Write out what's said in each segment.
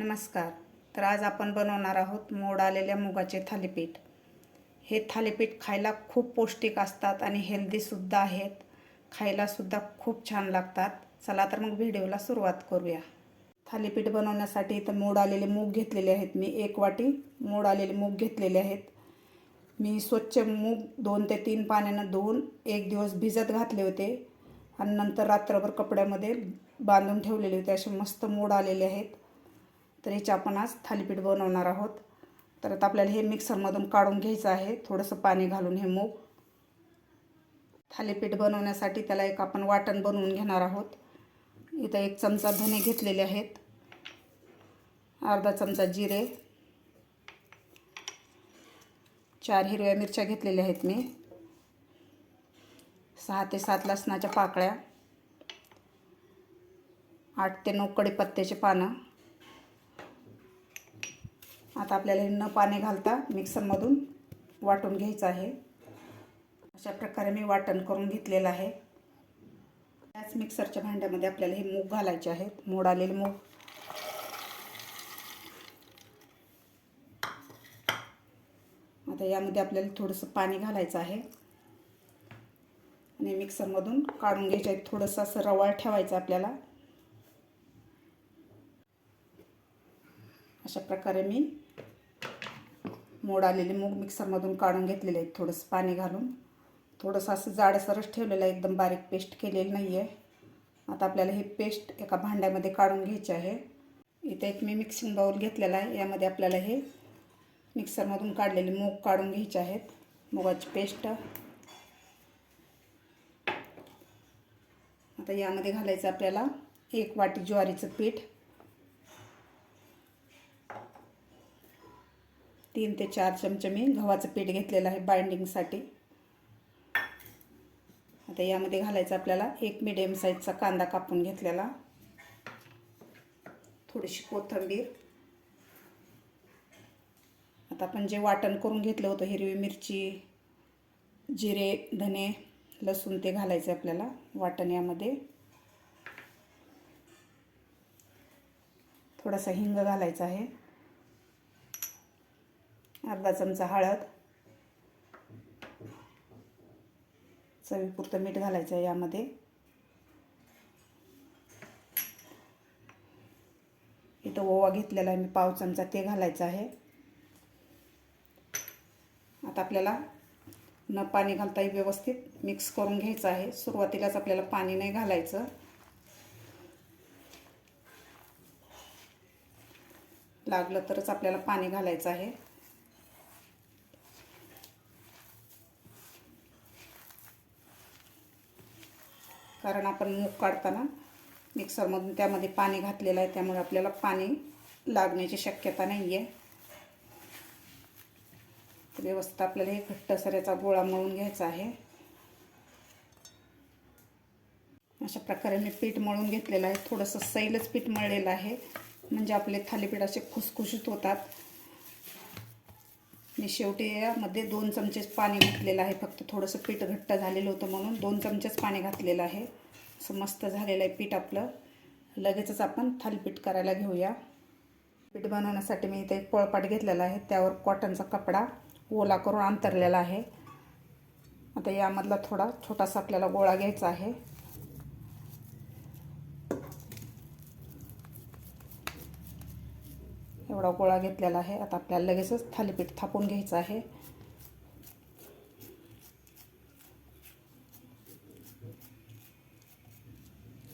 नमस्कार. तर आज आपण बनवणार आहोत मोड आलेल्या मुगाचे थालीपीठ. हे थालीपीठ खायला खूप पौष्टिक असतात आणि हेल्दीसुद्धा आहेत. खायलासुद्धा खूप छान लागतात. चला तर मग व्हिडिओला सुरुवात करूया. थालीपीठ बनवण्यासाठी इथं मोड आलेले मूग घेतलेले आहेत मी. एक वाटी मोड आलेले मूग घेतलेले आहेत. मी स्वच्छ मूग दोन ते तीन पाण्यानं धुवून एक दिवस भिजत घातले होते. आणि नंतर रात्रभर कपड्यामध्ये बांधून ठेवलेले होते. असे मस्त मोड आलेले आहेत. तर ह्याचे आपण आज थालीपीठ बनवणार आहोत. तर आता आपल्याला हे मिक्सरमधून काढून घ्यायचं आहे. थोडंसं पाणी घालून हे मूग. थालीपीठ बनवण्यासाठी त्याला एक आपण वाटण बनवून घेणार आहोत. इथं एक चमचा धने घेतलेले आहेत. अर्धा चमचा जिरे. चार हिरव्या मिरच्या घेतलेल्या आहेत मी. सहा ते सात लसणाच्या पाकळ्या. आठ ते नऊ कडीपत्त्याचे पानं. आता आपल्याला हे न पाणी घालता मिक्सरमधून वाटून घ्यायचं आहे. अशा प्रकारे मी वाटण करून घेतलेलं आहे. त्याच मिक्सरच्या भांड्यामध्ये आपल्याला हे मूग घालायचे आहेत मोड आलेले मूग. आता यामध्ये आपल्याला थोडंसं पाणी घालायचं आहे. आणि मिक्सरमधून काढून घ्यायचं आहे. थोडंसं असं रवाळ ठेवायचं आपल्याला. अशा प्रकारे मी मोड आलेले मूग मिक्सरमधून काढून घेतलेले आहेत थोडंसं पाणी घालून. थोडंसं असं जाडसरच ठेवलेलं आहे एकदम बारीक पेस्ट केलेली नाही आहे. आता आपल्याला ही पेस्ट एका भांड्यामध्ये काढून घ्यायची आहे. इथे एक मी मिक्सिंग बाऊल घेतलेला आहे यामध्ये आपल्याला हे मिक्सरमधून काढलेले मूग काढून घ्यायचे आहेत. मुगाची पेस्ट. आता यामध्ये घालायचं आपल्याला एक वाटी ज्वारीचं पीठ. तीन ते चार चमचे मी गव्हाचं पीठ घेतलेलं आहे बाइंडिंगसाठी आता यामध्ये घालायचं आपल्याला एक मिडियम साईजचा कांदा कापून घेतलेला. थोडीशी कोथिंबीर. आता आपण जे वाटण करून घेतलं होतं हिरवी मिरची जिरे धने लसूण ते घालायचं आपल्याला वाटण यामध्ये. थोडासा हिंग घालायचा आहे. अर्धा चमचा हळद. चवीपुरतं मीठ घालायचं आहे यामध्ये. इथं ओवा घेतलेला आहे मी पाव चमचा ते घालायचं आहे. आता आपल्याला न पाणी घालताही व्यवस्थित मिक्स करून घ्यायचं आहे. सुरुवातीलाच आपल्याला पाणी नाही घालायचं. लागलं तरच आपल्याला पाणी घालायचं आहे. कारण आपण मूग काढताना मिक्सरमधून त्यामध्ये पाणी घातलेलं आहे त्यामुळे आपल्याला पाणी लागण्याची शक्यता नाही आहे व्यवस्थित आपल्याला हे घट्ट सऱ्याचा गोळा मळून घ्यायचा आहे. अशा प्रकारे मी पीठ मळून घेतलेलं आहे. थोडंसं सैलच पीठ मळलेलं आहे. म्हणजे आपले थालीपीठ असे खुसखुशीत होतात. मी शेवटी यामध्ये दोन चमचेच पाणी घातलेलं आहे. फक्त थोडंसं पीठ घट्ट झालेलं होतं म्हणून दोन चमचेच पाणी घातलेलं आहे. असं मस्त झालेलं आहे पीठ आपलं. लगेचच आपण थालीपीठ करायला घेऊया. पीठ बनवण्यासाठी मी इथे एक पोळपाट घेतलेला आहे. त्यावर कॉटनचा कपडा ओला करून अंतरलेला आहे. आता यामधला थोडा छोटासा आपल्याला गोळा घ्यायचा आहे. एवढा गोळा घेतलेला आहे. आता आपल्याला लगेचच थालीपीठ थापून घ्यायचं आहे.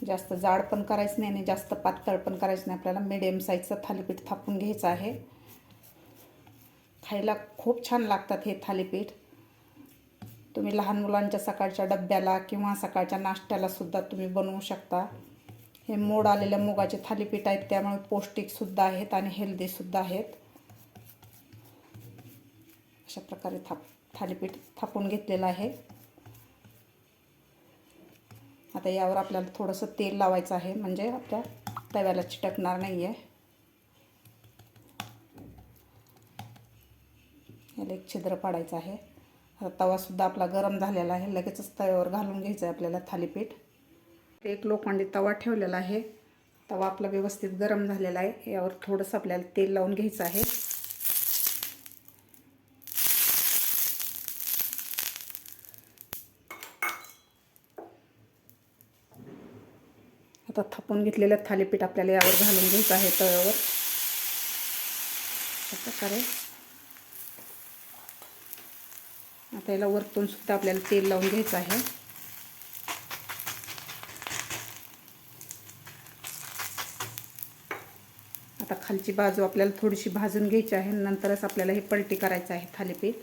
जास्त जाड पण करायचं नाही आणि जास्त पातळ पण करायचं नाही. आपल्याला मिडियम साईजचं थालीपीठ थापून घ्यायचं आहे. खायला खूप छान लागतात हे थालीपीठ. तुम्ही लहान मुलांच्या सकाळच्या डब्याला किंवा सकाळच्या नाश्त्याला सुद्धा तुम्ही बनवू शकता. हे मोड आलेल्या मुगाचे थालीपीठ आहेत त्यामुळे पौष्टिकसुद्धा आहेत आणि हेल्दीसुद्धा आहेत. अशा प्रकारे थाप थालीपीठ थापून घेतलेलं आहे. आता यावर आपल्याला थोडंसं तेल लावायचं आहे म्हणजे आपल्या तव्याला चिटकणार नाही आहे याला एक छिद्र पाडायचं आहे. आता तवासुद्धा आपला गरम झालेला आहे लगेचच तव्यावर घालून घ्यायचं आहे आपल्याला थालीपीठ. एक लोखंडी तवा ठेवलेला आहे. तवा आपला व्यवस्थित गरम झालेला आहे. यावर थोडंसं आपल्याला तेल लावून घ्यायचं आहे. आता थापून घेतलेलं थालीपीठ आपल्याला यावर घालून घ्यायचं आहे तव्यावर. अशा प्रकारे. आता याला वरतून सुद्धा आपल्याला तेल लावून घ्यायचं आहे. आता खालची बाजू आपल्याला थोडीशी भाजून घ्यायची आहे. नंतरच आपल्याला हे पलटी करायचं आहे थालीपीठ.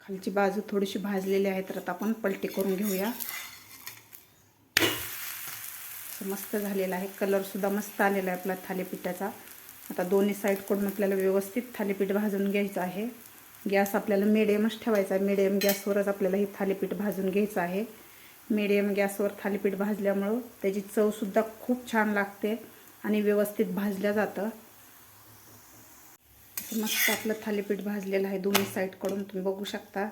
खालची बाजू थोडीशी भाजलेली आहे तर आता आपण पलटी करून घेऊया. मस्त झालेला आहे. कलरसुद्धा मस्त आलेला आहे आपला थालीपीठाचा. आता दोन्ही साईडकडून आपल्याला व्यवस्थित थालीपीठ भाजून घ्यायचं आहे. गॅस आपल्याला मिडियमच ठेवायचा आहे. मिडियम गॅसवरच आपल्याला हे थालीपीठ भाजून घ्यायचं आहे. मिडियम गॅसवर थालीपीठ भाजल्यामुळं त्याची चवसुद्धा खूप छान लागते. आणि व्यवस्थित भाजलं जातं. मस्त आपलं थालीपीठ भाजलेलं आहे दोन्ही साईडकडून तुम्ही बघू शकता.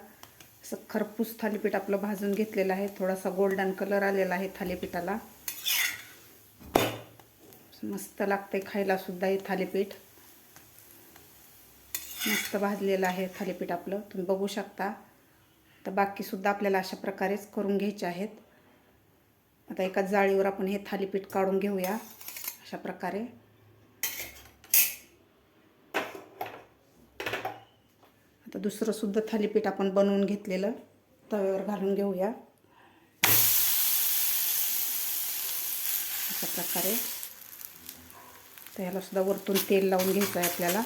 असं खरपूस थालीपीठ आपलं भाजून घेतलेलं आहे. थोडासा गोल्डन कलर आलेला आहे थालीपीठाला. मस्त लागते खायला सुद्धा हे थालीपीठ. मस्त भाजलेलं आहे थालीपीठ आपलं. तुम्ही बघू शकता. तर बाकीसुद्धा आपल्याला अशा प्रकारेच करून घ्यायचे आहेत. आता एका जाळीवर आपण हे थालीपीठ काढून घेऊया. अशा प्रकारे आता दुसरंसुद्धा थालीपीठ आपण बनवून घेतलेलं. तव्यावर घालून घेऊया. अशा प्रकारे तर ह्यालासुद्धा वरतून तेल लावून घ्यायचं आहे आपल्याला.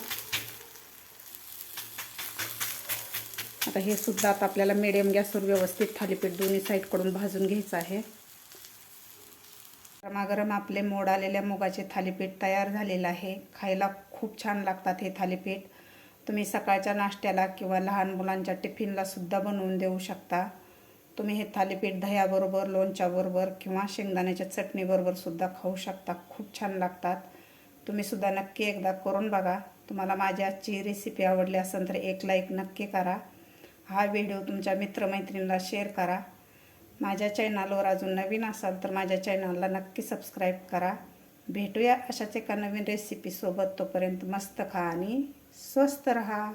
आता हे सुद्धा आता आपल्याला मिडियम गॅसवर व्यवस्थित थालीपीठ दोन्ही साईडकडून भाजून घ्यायचं आहे. गरमागरम आपले मोड आलेल्या मुगाचे थालीपीठ तयार झालेलं आहे. खायला खूप छान लागतात हे थालीपीठ. तुम्ही सकाळच्या नाश्त्याला किंवा लहान मुलांच्या टिफिनला सुद्धा बनवून देऊ शकता. तुम्ही हे थालीपीठ दह्याबरोबर लोणच्याबरोबर किंवा शेंगदाण्याच्या चटणीबरोबर सुद्धा खाऊ शकता. खूप छान लागतात. तुम्ही सुद्धा नक्की एकदा करून बघा. तुम्हाला माझी आजची रेसिपी आवडली असेल तर एक लाईक नक्की करा. हा व्हिडिओ तुमच्या मित्रमैत्रिणीला शेअर करा. माझ्या चॅनलवर अजून नवीन असाल तर माझ्या चॅनलला नक्की सबस्क्राईब करा. भेटूया अशाच एका नवीन रेसिपीसोबत तोपर्यंत मस्त खा आणि स्वस्त रहा.